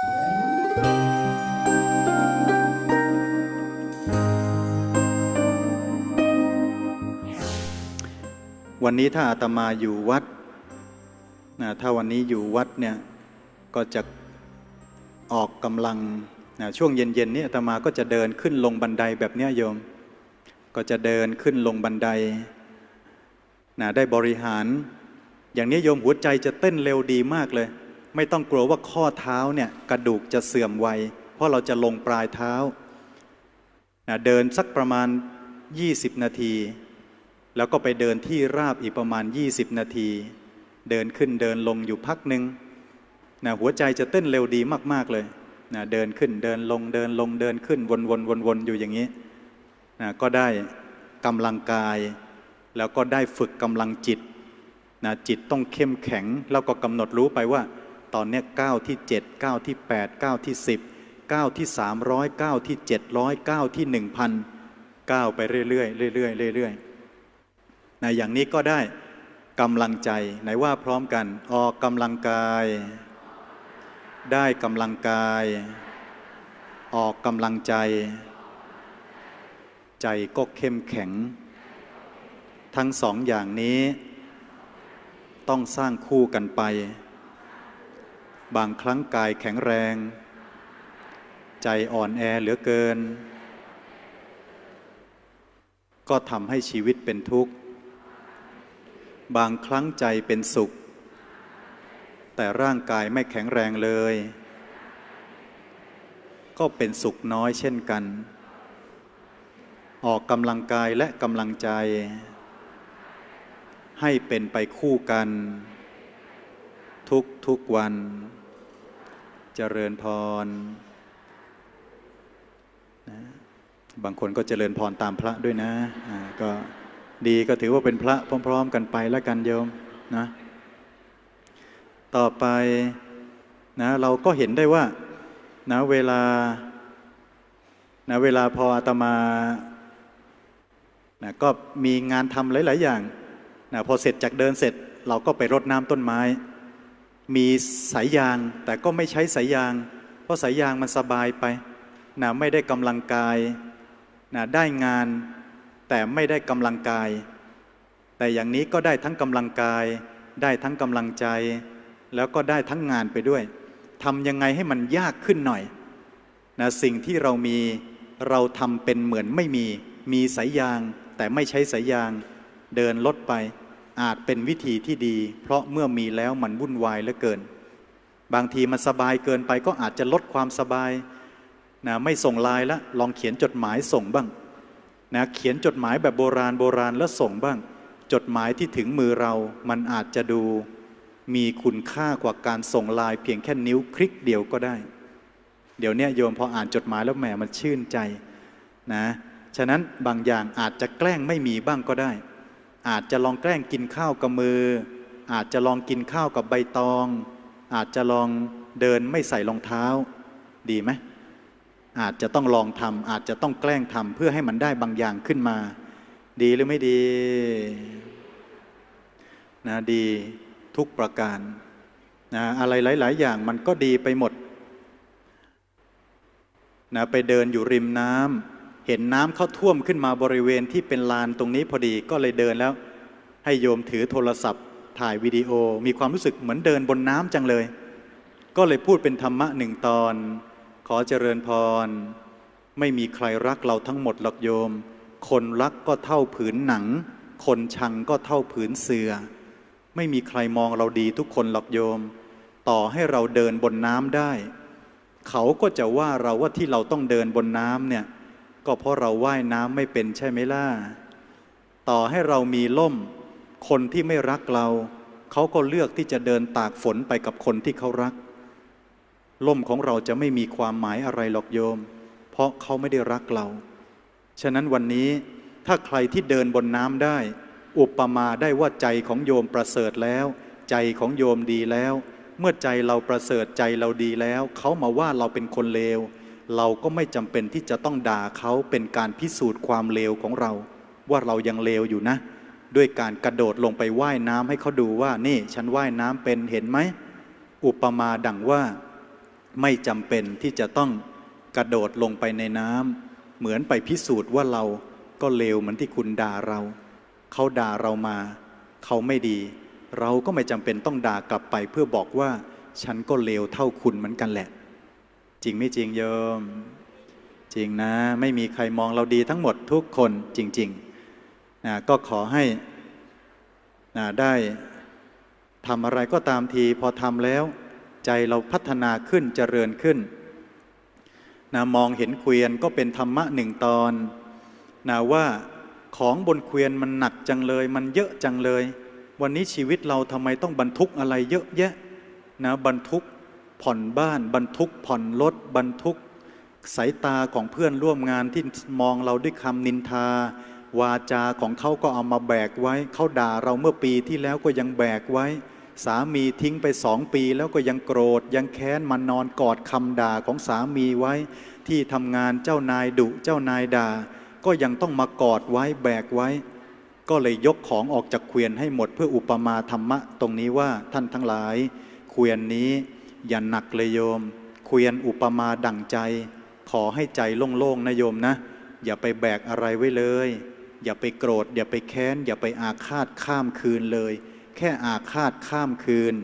วันนี้ถ้าอาตมาอยู่วัดนะถ้าวันนี้อยู่วัดเนี่ยก็จะออกกำลังนะช่วงเย็นๆนี้อาตมาก็จะเดินขึ้นลงบันไดแบบเนี้ยโยม ก็จะเดินขึ้นลงบันไดนะได้บริหาร อย่างนี้โยมหัวใจจะเต้นเร็วดีมากเลย ไม่ต้องกลัวว่าข้อเท้าเนี่ยกระดูกจะเสื่อมไว เพราะเราจะลงปลายเท้า เดินสักประมาณ 20 นาที แล้วก็ไปเดินที่ราบอีกประมาณ 20 นาที เดินขึ้นเดินลงอยู่พักหนึ่งนะหัวใจจะเต้นเร็วดีมาก ๆ เลยนะเดินขึ้นเดินลงเดินลงเดินขึ้นวนวนวนวนอยู่อย่างนี้นะก็ได้กำลังกาย แล้วก็ได้ฝึกกำลังจิตนะจิตต้องเข้มแข็ง แล้วก็กำหนดรู้ไปว่า ตอนนี้ยก้าที่7ก้าที่8ก้าที่10ก้าที่300ก้าที่700ก้าที่1,000ก้าไปเรื่อยๆเรื่อยๆเรื่อยๆนะอย่างนี้ก็ได้กำลังใจไหนว่าพร้อมกัน ออกกำลังกาย ได้กำลังกาย ออกกำลังใจ ใจก็เข้มแข็ง ทั้งสองอย่างนี้ ต้องสร้างคู่กันไป บางครั้งกายแข็งแรง ใจอ่อนแอเหลือเกิน ก็ทำให้ชีวิตเป็นทุกข์ บางครั้งใจเป็นสุข แต่ร่างกายไม่แข็งแรงเลย ก็เป็นสุขน้อยเช่นกัน ออกกำลังกายและกำลังใจ ให้เป็นไปคู่กัน ทุกทุกวัน จริญพรนะบางคนก็เจริญพรตามพระด้วยนะอ่าก็ดีก็ถือว่าเป็นพระพร้อม ๆ กันไปแล้วกันโยมนะต่อไปนะเราก็เห็นได้ว่านะเวลานะเวลาพออาตมานะก็มีงานทำหลาย ๆ อย่างนะพอเสร็จจากเดินเสร็จ เราก็ไปรดน้ำต้นไม้ มีสายยางแต่ก็ไม่ใช้สายยาง เพราะสายยางมันสบายไปนะไม่ได้กำลังกายนะได้งานแต่ไม่ได้กำลังกาย แต่อย่างนี้ก็ได้ทั้งกำลังกาย ได้ทั้งกำลังใจ แล้วก็ได้ทั้งงานไปด้วยทำยังไงให้มันยากขึ้นหน่อยนะสิ่งที่เรามีเราทำเป็นเหมือนไม่มี มีสายยางแต่ไม่ใช้สายยางเดินลดไป อาจเป็นวิธีที่ดี เพราะเมื่อมีแล้วมันวุ่นวายเหลือเกิน บางทีมันสบายเกินไปก็อาจจะลดความสบายนะไม่ส่งไลน์ละลองเขียนจดหมายส่งบ้างนะเขียนจดหมายแบบโบราณโบราณแล้วส่งบ้าง จดหมายที่ถึงมือเรา มันอาจจะดูมีคุณค่ากว่าการส่งไลน์เพียงแค่นิ้วคลิกเดียวก็ได้ เดี๋ยวนี้โยมพออ่านจดหมายแล้วแหมมันชื่นใจนะฉะนั้นบางอย่างอาจจะแกล้งไม่มีบ้างก็ได้ อาจจะลองแกล้งกินข้าวกับมือ อาจจะลองกินข้าวกับใบตอง อาจจะลองเดินไม่ใส่รองเท้า ดีไหมอาจจะต้องลองทำอาจจะต้องแกล้งทำเพื่อให้มันได้บางอย่างขึ้นมา ดีหรือไม่ดีนะดีทุกประการนะอะไรหลาย ๆ อย่างมันก็ดีไปหมดนะไปเดินอยู่ริมน้ำ เห็นน้ำเข้าท่วมขึ้นมาบริเวณที่เป็นลานตรงนี้พอดีก็เลยเดินแล้ว ให้โยมถือโทรศัพท์ถ่ายวิดีโอมีความรู้สึกเหมือนเดินบนน้ำจังเลย ก็เลยพูดเป็นธรรมะหนึ่งตอน ขอเจริญพร ไม่มีใครรักเราทั้งหมดหรอกโยม คนรักก็เท่าผืนหนัง คนชังก็เท่าผืนเสือ ไม่มีใครมองเราดีทุกคนหรอกโยม ต่อให้เราเดินบนน้ำได้ เขาก็จะว่าเราว่าที่เราต้องเดินบนน้ำเนี่ย ก็เพราะเราว่ายน้ำไม่เป็นใช่ไหมล่ะ ต่อให้เรามีล่ม คนที่ไม่รักเรา เขาก็เลือกที่จะเดินตากฝนไปกับคนที่เขารัก ล่มของเราจะไม่มีความหมายอะไรหรอกโยม เพราะเขาไม่ได้รักเรา ฉะนั้นวันนี้ถ้าใครที่เดินบนน้ำได้ อุปมาได้ว่าใจของโยมประเสริฐแล้ว ใจของโยมดีแล้ว เมื่อใจเราประเสริฐใจเราดีแล้ว เขามาว่าเราเป็นคนเลว เราก็ไม่จำเป็นที่จะต้องด่าเขาเป็นการพิสูจน์ความเลวของเรา ว่าเรายังเลวอยู่นะ ด้วยการกระโดดลงไปว่ายน้ำให้เขาดูว่านี่ ฉันว่ายน้ำเป็นเห็นไหม อุปมาดังว่า ไม่จำเป็นที่จะต้องกระโดดลงไปในน้ำเหมือนไปพิสูจน์ว่าเราก็เลวเหมือนที่คุณด่าเรา เขาด่าเรามา เขาไม่ดี เราก็ไม่จำเป็นต้องด่ากลับไปเพื่อบอกว่า ฉันก็เลวเท่าคุณเหมือนกันแหละ จริงไม่จริงโยม จริงนะ ไม่มีใครมองเราดีทั้งหมดทุกคนจริงๆนะก็ขอให้นะได้ทำอะไรก็ตามทีพอทำแล้ว ใจเราพัฒนาขึ้นเจริญขึ้นนะมองเห็นเกวียนก็เป็นธรรมะหนึ่งตอนนะว่าของบนเกวียนมันหนักจังเลย มันเยอะจังเลย วันนี้ชีวิตเราทำไมต้องบรรทุกอะไรเยอะแยะนะบรรทุก ผ่อนบ้านบรรทุกผ่อนรถบรรทุก สายตาของเพื่อนร่วมงานที่มองเราด้วยคำนินทา วาจาของเขาก็เอามาแบกไว้ เขาด่าเราเมื่อปีที่แล้วก็ยังแบกไว้ สามีทิ้งไปสองปีแล้วก็ยังโกรธ ยังแค้นมานอนกอดคำด่าของสามีไว้ ที่ทำงานเจ้านายดุเจ้านายด่า ก็ยังต้องมากอดไว้แบกไว้ ก็เลยยกของออกจากเกวียนให้หมดเพื่ออุปมาธรรมะตรงนี้ว่าท่านทั้งหลายเกวียนนี้ อย่าหนักเลยโยมเกวียนอุปมาดั่งใจ ขอให้ใจโล่งๆนะโยมนะ อย่าไปแบกอะไรไว้เลย อย่าไปโกรธ อย่าไปแค้น อย่าไปอาฆาตข้ามคืนเลย แค่อาฆาตข้ามคืน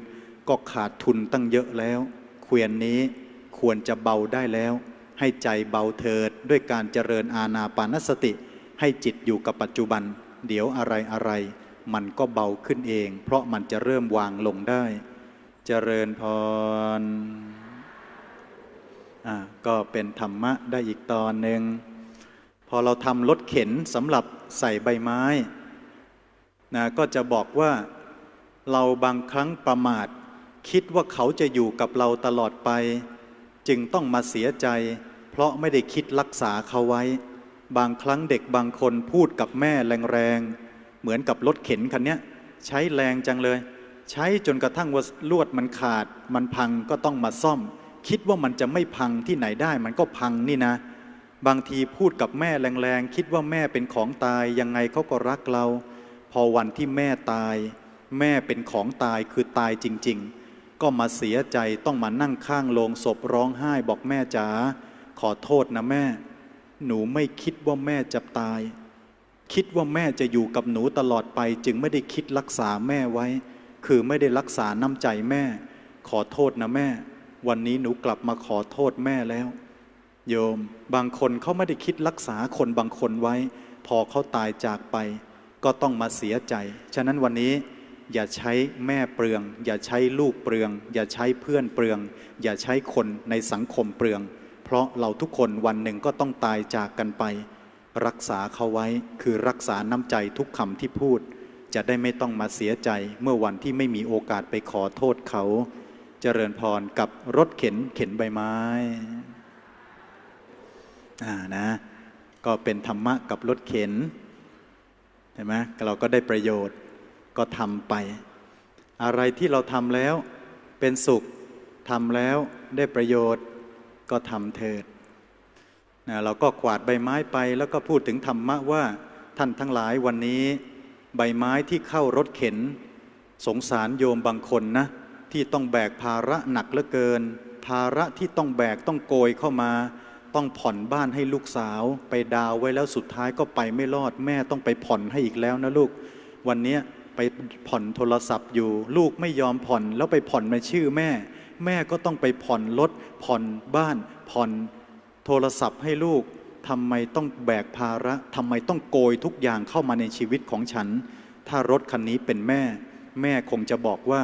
ก็ขาดทุนตั้งเยอะแล้วเกวียนนี้ควรจะเบาได้แล้ว ให้ใจเบาเถิดด้วยการเจริญอาณาปานสติ ให้จิตอยู่กับปัจจุบัน เดี๋ยวอะไรอะไรมันก็เบาขึ้นเอง เพราะมันจะเริ่มวางลงได้ เจริญพรอ่าก็เป็นธรรมะได้อีกตอนหนึ่ง พอเราทำรถเข็นสำหรับใส่ใบไม้นะก็จะบอกว่าเราบางครั้งประมาท คิดว่าเขาจะอยู่กับเราตลอดไป จึงต้องมาเสียใจ เพราะไม่ได้คิดรักษาเขาไว้ บางครั้งเด็กบางคนพูดกับแม่แรงๆ เหมือนกับรถเข็นคันนี้ใช้แรงจังเลย ใช้จนกระทั่งว่าลวดมันขาด มันพังก็ต้องมาซ่อม คิดว่ามันจะไม่พังที่ไหนได้มันก็พังนี่นะ บางทีพูดกับแม่แรงๆ คิดว่าแม่เป็นของตายยังไงเขาก็รักเรา พอวันที่แม่ตาย แม่เป็นของตายคือตายจริง ๆ ก็มาเสียใจต้องมานั่งข้างโลงศพร้องไห้บอกแม่จ๋าขอโทษนะแม่ หนูไม่คิดว่าแม่จะตาย คิดว่าแม่จะอยู่กับหนูตลอดไป จึงไม่ได้คิดรักษาแม่ไว้ คือไม่ได้รักษาน้ำใจแม่ ขอโทษนะแม่ วันนี้หนูกลับมาขอโทษแม่แล้ว โยม บางคนเขาไม่ได้คิดรักษาคนบางคนไว้ พอเขาตายจากไป ก็ต้องมาเสียใจ ฉะนั้นวันนี้อย่าใช้แม่เปลือง อย่าใช้ลูกเปลือง อย่าใช้เพื่อนเปลือง อย่าใช้คนในสังคมเปลือง เพราะเราทุกคนวันหนึ่งก็ต้องตายจากกันไป รักษาเขาไว้คือรักษาน้ำใจทุกคำที่พูด จะได้ไม่ต้องมาเสียใจเมื่อวันที่ไม่มีโอกาสไปขอโทษเขา เจริญพรกับรถเข็นเข็นใบไม้อ่านะ ก็เป็นธรรมะกับรถเข็นเห็นไหมเราก็ได้ประโยชน์ก็ทำไป อะไรที่เราทำแล้วเป็นสุขทำแล้วได้ประโยชน์ก็ทำเถิดนะเราก็กวาดใบไม้ไปแล้วก็พูดถึงธรรมะว่าท่านทั้งหลายวันนี้ ใบไม้ที่เข้ารถเข็น สงสารโยมบางคนนะ ที่ต้องแบกภาระหนักเหลือเกิน ภาระที่ต้องแบกต้องโกยเข้ามา ต้องผ่อนบ้านให้ลูกสาว ไปดาวไว้แล้วสุดท้ายก็ไปไม่รอดแม่ต้องไปผ่อนให้อีกแล้วนะลูก วันนี้ไปผ่อนโทรศัพท์อยู่ ลูกไม่ยอมผ่อนแล้วไปผ่อนในชื่อแม่ แม่ก็ต้องไปผ่อนรถผ่อนบ้าน ผ่อนโทรศัพท์ให้ลูก ทำไมต้องแบกภาระทำไมต้องโกยทุกอย่างเข้ามาในชีวิตของฉัน ถ้ารถคันนี้เป็นแม่ แม่คงจะบอกว่า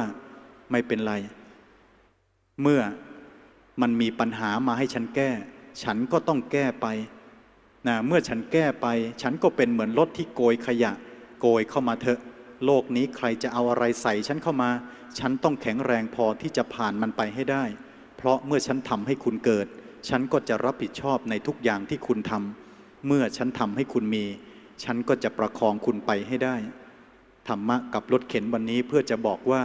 ไม่เป็นไร เมื่อมันมีปัญหามาให้ฉันแก้ ฉันก็ต้องแก้ไปนะเมื่อฉันแก้ไป ฉันก็เป็นเหมือนรถที่โกยขยะ โกยเข้ามาเถอะ โลกนี้ใครจะเอาอะไรใส่ฉันเข้ามา ฉันต้องแข็งแรงพอที่จะผ่านมันไปให้ได้ เพราะเมื่อฉันทำให้คุณเกิด ฉันก็จะรับผิดชอบในทุกอย่างที่คุณทำเมื่อฉันทำให้คุณมี ฉันก็จะประคองคุณไปให้ได้ ธรรมะกับรถเข็นวันนี้เพื่อจะบอกว่า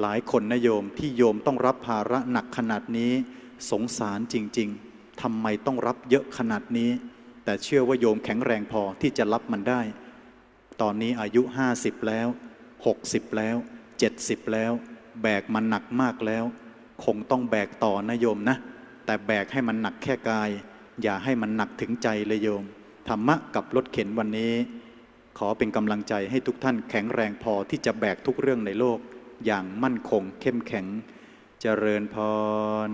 หลายคนนะโยมที่โยมต้องรับภาระหนักขนาดนี้ สงสารจริง ๆทำไมต้องรับเยอะขนาดนี้ แต่เชื่อว่าโยมแข็งแรงพอที่จะรับมันได้ ตอนนี้อายุ 50 แล้ว 60 แล้ว 70 แล้ว แบกมันหนักมากแล้ว คงต้องแบกต่อนะโยมนะ แต่แบกให้มันหนักแค่กาย อย่าให้มันหนักถึงใจเลยโยม ธรรมะกับรถเข็นวันนี้ ขอเป็นกำลังใจให้ทุกท่านแข็งแรงพอที่จะแบกทุกเรื่องในโลก อย่างมั่นคงเข้มแข็งเจริญพร